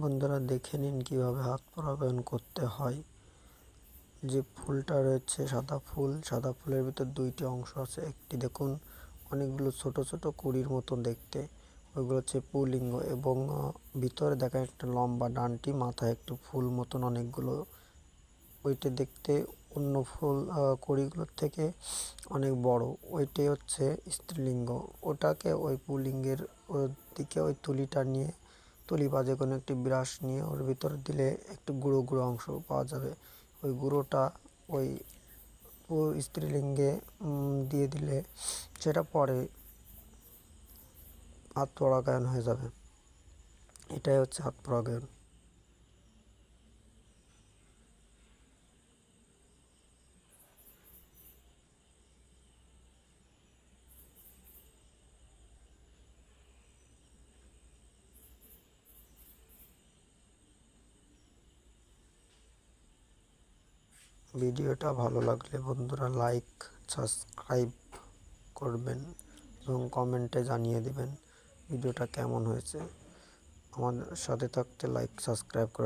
বন্ধুরা দেখে নিন কীভাবে হাত পরাগায়ন করতে হয়। যে ফুলটা রয়েছে সাদা ফুল, সাদা ফুলের ভিতর দুইটি অংশ আছে। একটি দেখুন, অনেকগুলো ছোট ছোট কুড়ির মতো দেখতে। ওইগুলো হচ্ছে পুলিঙ্গ এবং ভিতরে দেখা একটা লম্বা ডানটি, মাথায় একটু ফুল মতন অনেকগুলো। ওইটা দেখতে অন্য ফুল কুড়িগুলোর থেকে অনেক বড়। ওইটাই হচ্ছে স্ত্রীলিঙ্গ। ওটাকে ওই পুলিঙ্গের দিকে ওই তুলিটা নিয়ে তুলি বা যে কোনো একটি ব্রাশ নিয়ে ওর ভিতর দিলে একটু গুঁড়ো গুঁড়ো অংশ পাওয়া যাবে। ওই গুঁড়োটা ওই স্ত্রীলিঙ্গে দিয়ে দিলে সেটা পরে হাত পরাগায়ন হয়ে যাবে। এটাই হচ্ছে হাত পরাগায়ন। ভিডিওটা ভালো লাগলে বন্ধুরা লাইক সাবস্ক্রাইব করবেন এবং কমেন্টে জানিয়ে দেবেন ভিডিওটা কেমন হয়েছে। আমাদের সাথে থাকতে লাইক সাবস্ক্রাইব করে